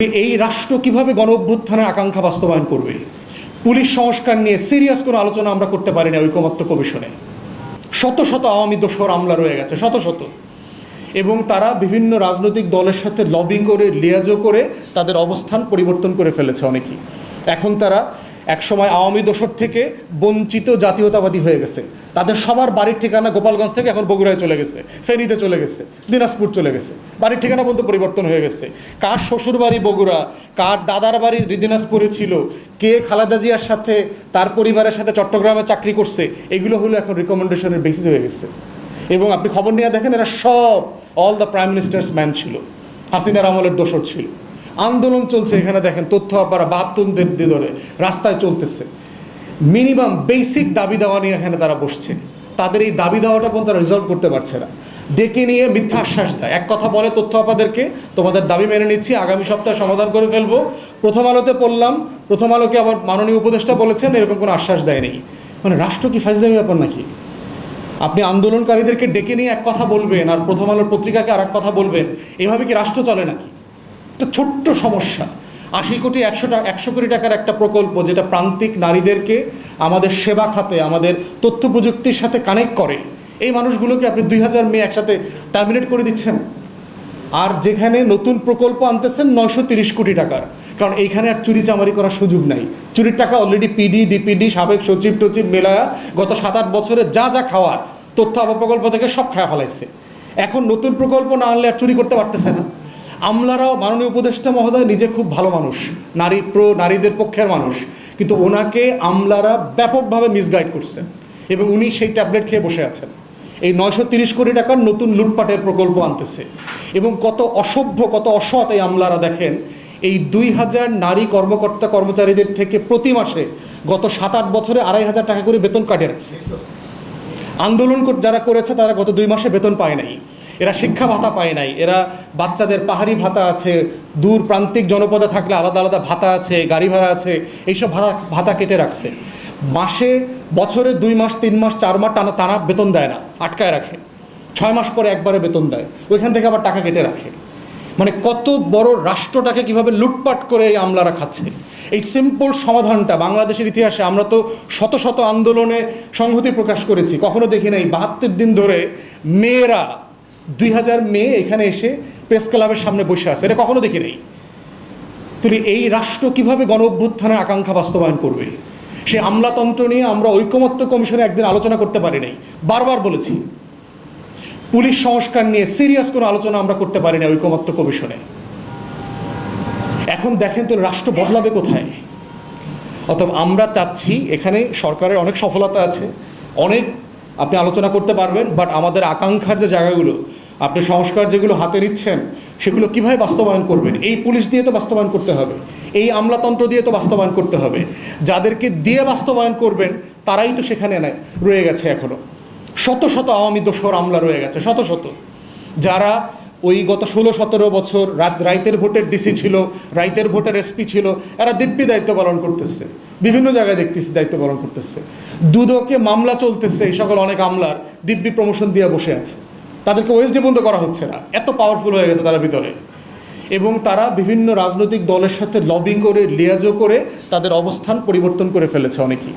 এই রাষ্ট্র কীভাবে গণ অভ্যুত্থানের আকাঙ্ক্ষা বাস্তবায়ন করবে? পুলিশ সংস্কার নিয়ে সিরিয়াস কোনো আলোচনা আমরা করতে পারি না ঐকমত্য কমিশনে। শত শত আওয়ামী দোষর আমলা রয়ে গেছে, শত শত। এবং তারা বিভিন্ন রাজনৈতিক দলের সাথে লবি করে লিয়াজো করে তাদের অবস্থান পরিবর্তন করে ফেলেছে অনেকেই। এখন তারা একসময় আওয়ামী দোসর থেকে বঞ্চিত জাতীয়তাবাদী হয়ে গেছে। তাদের সবার বাড়ির ঠিকানা গোপালগঞ্জ থেকে এখন বগুড়ায় চলে গেছে, ফেনীতে চলে গেছে, দিনাজপুর চলে গেছে। বাড়ির ঠিকানা পর্যন্ত পরিবর্তন হয়ে গেছে। কার শ্বশুর বাড়ি বগুড়া, কার দাদার বাড়ি দিনাজপুরে ছিল, কে খালেদা জিয়ার সাথে তার পরিবারের সাথে চট্টগ্রামে চাকরি করছে, এগুলো হলো এখন রিকমেন্ডেশনের বেসিস হয়ে গেছে। এবং আপনি খবর নিয়ে দেখেন এরা সব all the prime minister's man ছিল, হাসিনার আমলের দোসর ছিল। আন্দোলন চলছে এখানে দেখেন, তথ্য আপারা বাহাত্তরদের ধরে রাস্তায় চলতেছে। মিনিমাম বেসিক দাবি দেওয়া নিয়ে এখানে তারা বসছে। তাদের এই দাবি দেওয়াটা পর্যন্ত রিজলভ করতে পারছে না। ডেকে নিয়ে মিথ্যা আশ্বাস দেয়। এক কথা বলে তথ্য আপাদেরকে তোমাদের দাবি মেনে নিচ্ছি, আগামী সপ্তাহে সমাধান করে ফেলব। প্রথম আলোতে পড়লাম, প্রথম আলোকে আবার মাননীয় উপদেষ্টা বলেছেন, এরকম কোনো আশ্বাস দেয় দেয়নি মানে রাষ্ট্র কি ফাজলামি ব্যাপার নাকি? আপনি আন্দোলনকারীদেরকে ডেকে নিয়ে এক কথা বলবেন, আর প্রথম আলোর পত্রিকাকে আর এক কথা বলবেন, এভাবে কি রাষ্ট্র চলে নাকি? একটা ছোট্ট সমস্যা। আশি কোটি, একশো টাকা একশো কোটি টাকার একটা প্রকল্প যেটা প্রান্তিক নারীদেরকে আমাদের সেবা খাতে, আমাদের তথ্য প্রযুক্তির সাথে কানেক্ট করে। এই মানুষগুলোকে আপনি দুই হাজার মেয়ে একসাথে টার্মিনেট করে দিচ্ছেন। আর যেখানে নতুন প্রকল্প আনতেছেন নয়শো তিরিশ কোটি টাকার। কারণ এইখানে আর চুরি চামারি করার সুযোগ নাই। চুরির টাকা অলরেডি পিডি ডিপিডি সাবেক সচিব টচিব মেলায়া গত সাত আট বছরে যা যা খাওয়ার, তথ্য প্রকল্প থেকে সব খাওয়া ফেলাইছে। এখন নতুন প্রকল্প না আনলে আর চুরি করতে পারতেছে না। আমলারাও মাননীয় উপদেষ্টা মহোদয় নিজে খুব ভালো মানুষ, নারী প্রো, নারীদের পক্ষের মানুষ। কিন্তু ওনাকে আমলারা ব্যাপকভাবে মিসগাইড করছেন এবং উনি সেই ট্যাবলেট খেয়ে বসে আছেন। এই নয়শো তিরিশ কোটি টাকার নতুন লুটপাটের প্রকল্প আনতেছে এবং কত অসভ্য, কত অসৎ এই আমলারা দেখেন। এই দুই হাজার নারী কর্মকর্তা কর্মচারীদের থেকে প্রতি মাসে গত সাত আট বছরে আড়াই হাজার টাকা করে বেতন কাটিয়ে রাখছে। আন্দোলন যারা করেছে তারা গত দুই মাসে বেতন পায় নাই। এরা শিক্ষা ভাতা পায় নাই, এরা বাচ্চাদের পাহাড়ি ভাতা আছে, দূর প্রান্তিক জনপদে থাকলে আলাদা আলাদা ভাতা আছে, গাড়ি ভাড়া আছে, এইসব ভাতা ভাতা কেটে রাখছে। মাসে, বছরে দুই মাস, তিন মাস, চার মাস টানা টানা বেতন দেয় না, আটকায় রাখে। ছয় মাস পরে একবারে বেতন দেয়, ওইখান থেকে আবার টাকা কেটে রাখে। মানে কত বড় রাষ্ট্রটাকে কীভাবে লুটপাট করে এই আমলারা খাচ্ছে। এই সিম্পল সমাধানটা বাংলাদেশের ইতিহাসে আমরা তো শত শত আন্দোলনে সংহতি প্রকাশ করেছি, কখনো দেখি নাই। বাহাত্তর দিন ধরে মেয়েরা দুই হাজার মেয়ে এখানে এসে প্রেস ক্লাবের সামনে বসে আছে, এটা কখনো দেখি নাই। তাহলে এই রাষ্ট্র কীভাবে গণ অভ্যুত্থানের আকাঙ্ক্ষা বাস্তবায়ন করবে? সে আমলাতন্ত্র নিয়ে আমরা ঐকমত্য কমিশনে একদিন আলোচনা করতে পারি নাই, বারবার বলেছি। পুলিশ সংস্কার নিয়ে সিরিয়াস কোনো আলোচনা আমরা করতে পারি না ঐকমত্য কমিশনে। এখন দেখেন তো রাষ্ট্র বদলাবে কোথায়? অতএব আমরা চাচ্ছি এখানে সরকারের অনেক সফলতা আছে, অনেক আপনি আলোচনা করতে পারবেন বাট আমাদের আকাঙ্ক্ষার যে জায়গাগুলো, আপনি সংস্কার যেগুলো হাতে নিচ্ছেন, সেগুলো কীভাবে বাস্তবায়ন করবেন? এই পুলিশ দিয়ে তো বাস্তবায়ন করতে হবে। এই আমলাতন্ত্র দিয়ে তো বাস্তবায়ন করতে হবে। যাদেরকে দিয়ে বাস্তবায়ন করবেন, তারাই তো সেখানে রয়ে গেছে এখনও শত শত আওয়ামী দোষর আমলা রয়ে গেছে, শত শত। যারা ওই গত ষোলো, সতেরো বছর রাত রাইতের ভোটের ডিসি ছিল, রাইতের ভোটের এসপি ছিল, এরা দিব্যি দায়িত্ব পালন করতেছে। বিভিন্ন জায়গায় দেখতেছি দায়িত্ব পালন করতেছে। দুদকে মামলা চলতেছে, এই সকল অনেক আমলার দিব্যি প্রমোশন দিয়ে বসে আছে। তাদেরকে ওয়েসডি বন্ধ করা হচ্ছে না। এত পাওয়ারফুল হয়ে গেছে তারা ভিতরে। এবং তারা বিভিন্ন রাজনৈতিক দলের সাথে লবি করে লিয়াজো করে তাদের অবস্থান পরিবর্তন করে ফেলেছে অনেকেই।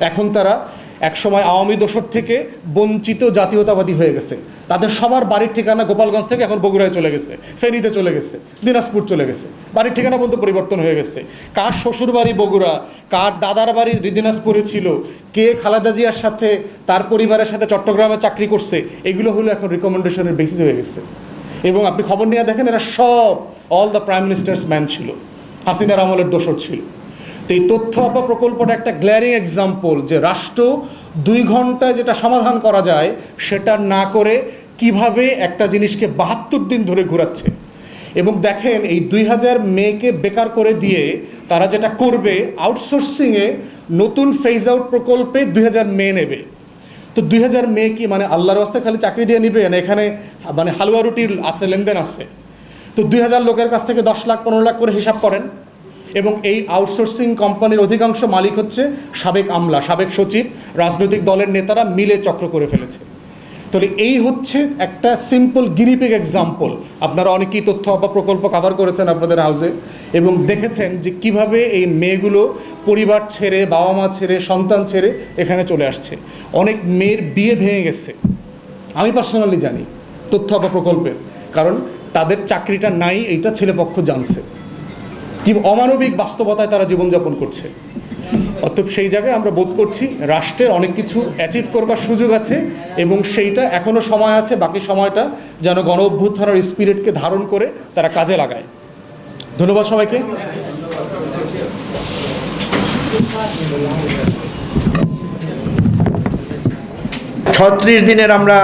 এখন তারা একসময় আওয়ামী দোসর থেকে বঞ্চিত জাতীয়তাবাদী হয়ে গেছে। তাদের সবার বাড়ির ঠিকানা গোপালগঞ্জ থেকে এখন বগুড়ায় চলে গেছে, ফেনীতে চলে গেছে, দিনাজপুর চলে গেছে। বাড়ির ঠিকানা পর্যন্ত পরিবর্তন হয়ে গেছে। কার শ্বশুর বাড়ি বগুড়া, কার দাদার বাড়ি দিনাজপুরে ছিল, কে খালেদা জিয়ার সাথে, তার পরিবারের সাথে চট্টগ্রামে চাকরি করছে, এগুলো হলো এখন রিকমেন্ডেশনের বেসিস হয়ে গেছে। এবং আপনি খবর নিয়ে দেখেন, এরা সব all the prime minister's man ছিল, হাসিনার আমলের দোসর ছিল। তো এই তথ্য আপা প্রকল্পটা একটা গ্ল্যারিং এক্সাম্পল যে রাষ্ট্র দুই ঘন্টায় যেটা সমাধান করা যায়, সেটা না করে কীভাবে একটা জিনিসকে বাহাত্তর দিন ধরে ঘোরাচ্ছে। এবং দেখেন, এই দুই হাজার মেয়েকে বেকার করে দিয়ে তারা যেটা করবে আউটসোর্সিংয়ে নতুন ফেজ আউট প্রকল্পে দুই হাজার মেয়ে নেবে। তো দুই হাজার মেয়ে কি মানে আল্লাহর রাস্তায় খালি চাকরি দিয়ে নিবে? না এখানে মানে হালুয়া রুটির আছে, লেনদেন আছে। তো দুই হাজার লোকের কাছ থেকে দশ লাখ, পনেরো লাখ করে হিসাব করেন। এবং এই আউটসোর্সিং কোম্পানির অধিকাংশ মালিক হচ্ছে সাবেক আমলা, সাবেক সচিব, রাজনৈতিক দলের নেতারা মিলে চক্র করে ফেলেছে। তাহলে এই হচ্ছে একটা সিম্পল গিরিপিক এক্সাম্পল আপনারা অনেকেই তথ্য বা প্রকল্প কাভার করেছেন আপনাদের হাউসে এবং দেখেছেন যে কীভাবে এই মেয়েগুলো পরিবার ছেড়ে বাবা মা ছেড়ে, সন্তান ছেড়ে এখানে চলে আসছে। অনেক মেয়ের বিয়ে ভেঙে গেছে। আমি পার্সোনালি জানি তথ্য বা প্রকল্পের। কারণ তাদের চাকরিটা নাই, এইটা ছেলেপক্ষ জানছে। অমানবিক বাস্তবতায় তারা জীবনযাপন করছে। অতএব সেই জায়গায় আমরা বোধ করছি রাষ্ট্রের অনেক কিছু অ্যাচিভ করবার সুযোগ আছে এবং সেইটা এখনও সময় আছে, বাকি সময়টা যেন গণ অভ্যুত্থানের স্পিরিটকে ধারণ করে তারা কাজে লাগায়। ধন্যবাদ সবাইকে। ছত্রিশ দিনের আমরা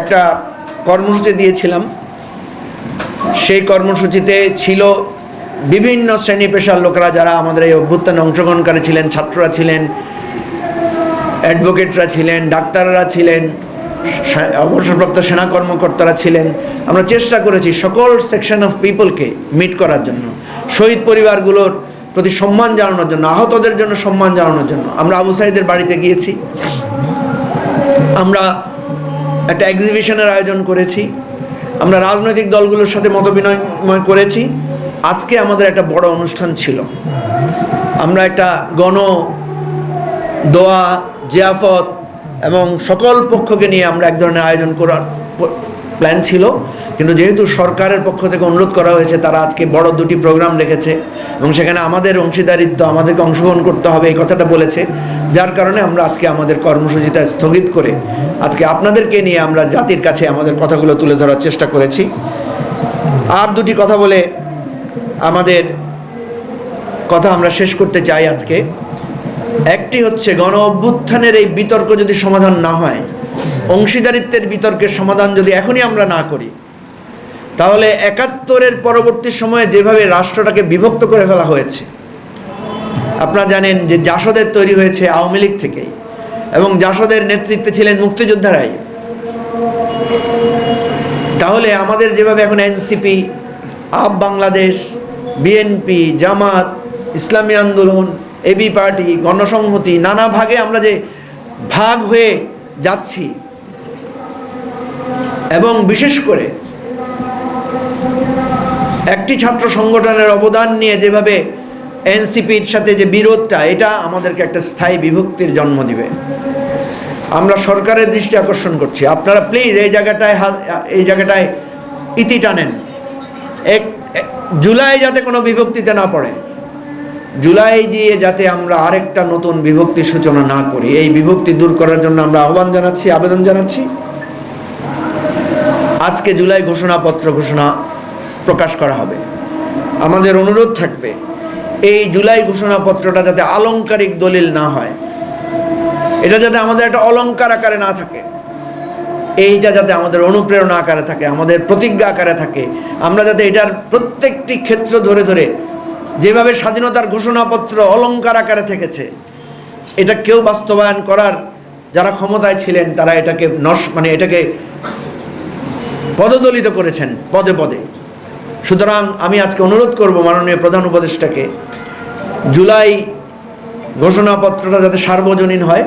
একটা কর্মসূচি দিয়েছিলাম। সেই কর্মসূচিতে ছিল বিভিন্ন শ্রেণি পেশার লোকেরা যারা আমাদের এই অভ্যুত্থানে অংশগ্রহণকারী ছিলেন, ছাত্ররা ছিলেন অ্যাডভোকেটরা ছিলেন, ডাক্তাররা ছিলেন অবসরপ্রাপ্ত সেনা কর্মকর্তারা ছিলেন। আমরা চেষ্টা করেছি সকল সেকশন অফ পিপলকে মিট করার জন্য, শহীদ পরিবারগুলোর প্রতি সম্মান জানানোর জন্য, আহতদের জন্য সম্মান জানানোর জন্য। আমরা আবু সাইদের বাড়িতে গিয়েছি। আমরা একটা এক্সিবিশনের আয়োজন করেছি। আমরা রাজনৈতিক দলগুলোর সাথে মতবিনিময় করেছি। আজকে আমাদের একটা বড় অনুষ্ঠান ছিল। আমরা একটা গণ দোয়া, জিয়াফত এবং সকল পক্ষকে নিয়ে আমরা এক ধরনের আয়োজন করার প্ল্যান ছিল। কিন্তু যেহেতু সরকারের পক্ষ থেকে অনুরোধ করা হয়েছে, তারা আজকে বড় দুটি প্রোগ্রাম রেখেছে এবং সেখানে আমাদের অংশীদারিত্ব, আমাদেরকে অংশগ্রহণ করতে হবে এই কথাটা বলেছে। যার কারণে আমরা আজকে আমাদের কর্মসূচিটা স্থগিত করে আজকে আপনাদেরকে নিয়ে আমরা জাতির কাছে আমাদের কথাগুলো তুলে ধরার চেষ্টা করেছি। আর দুটি কথা বলে আমাদের কথা আমরা শেষ করতে চাই আজকে। একটি হচ্ছে গণ অভ্যুত্থানের এই বিতর্ক যদি সমাধান না হয়, অংশীদারিত্বের বিতর্কের সমাধান যদি এখনই আমরা না করি, তাহলে একাত্তরের পরবর্তী সময়ে যেভাবে রাষ্ট্রটাকে বিভক্ত করে ফেলা হয়েছে, আপনারা জানেন যে জাসদের তৈরি হয়েছে আওয়ামী লীগ থেকেই এবং জাসদের নেতৃত্বে ছিলেন মুক্তিযোদ্ধারাই। তাহলে আমাদের যেভাবে এখন এনসিপি, আপ Bangladesh BNP Jamaat, Islami Andolan AB party, গণসংহতি, নানা ভাগে আমরা যে ভাগ হয়ে যাচ্ছি। এবং বিশেষ করে একটি ছাত্র সংগঠনের অবদান নিয়ে যেভাবে এনসিপির সাথে যে বিরোধটা, এটা আমাদেরকে একটা স্থায়ী বিভক্তির জন্ম দিবে। আমরা সরকারের দৃষ্টি আকর্ষণ করছি। আপনারা প্লিজ এই জায়গাটায় এই জায়গাটায় ইতি টানেন। এক- জুলাই যাতে কোনো বিভক্তিতে না পড়ে। জুলাই দিয়ে যাতে আমরা আরেকটা নতুন বিভক্তির সূচনা না করি, এই বিভক্তি দূর করার জন্য আমরা আহ্বান জানাচ্ছি, আবেদন জানাচ্ছি। আজকে জুলাই ঘোষণাপত্র ঘোষণা প্রকাশ করা হবে। আমাদের অনুরোধ থাকবে, এই জুলাই ঘোষণাপত্রটা যাতে আলংকারিক দলিল না হয়, এটা যাতে আমাদের একটা অলংকার আকারে না থাকে। এইটা যাতে আমাদের অনুপ্রেরণা আকারে থাকে, আমাদের প্রতিজ্ঞা আকারে থাকে। আমরা যাতে এটার প্রত্যেকটি ক্ষেত্র ধরে ধরে যেভাবে স্বাধীনতার ঘোষণাপত্র অলংকার আকারে থেকেছে, এটা কেউ বাস্তবায়ন করার যারা ক্ষমতায় ছিলেন, তারা এটাকে নস মানে এটাকে পদদলিত করেছেন, পদে পদে। সুতরাং আমি আজকে অনুরোধ করব মাননীয় প্রধান উপদেষ্টাকে, জুলাই ঘোষণাপত্রটা যাতে সার্বজনীন হয়,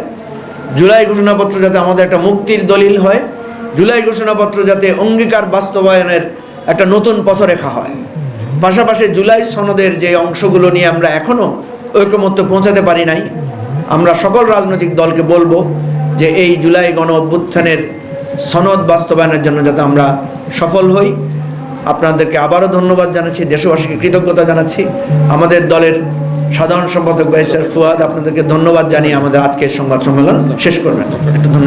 জুলাই ঘোষণাপত্র যাতে আমাদের একটা মুক্তির দলিল হয় জুলাই ঘোষণাপত্র যাতে অঙ্গীকার বাস্তবায়নের একটা নতুন পথরেখা হয়। পাশাপাশি জুলাই সনদের যে অংশগুলো নিয়ে আমরা এখনও ঐক্যমত্য পৌঁছাতে পারি নাই, আমরা সকল রাজনৈতিক দলকে বলব যে এই জুলাই গণ অভ্যুত্থানের সনদ বাস্তবায়নের জন্য যাতে আমরা সফল হই। আপনাদেরকে আবারও ধন্যবাদ জানাচ্ছি, দেশবাসীকে কৃতজ্ঞতা জানাচ্ছি। আমাদের দলের সাধারণ সম্পাদক ব্যারিস্টার ফুয়াদ, আপনাদেরকে ধন্যবাদ জানিয়ে আমাদের আজকের সংবাদ সম্মেলন শেষ করবেন।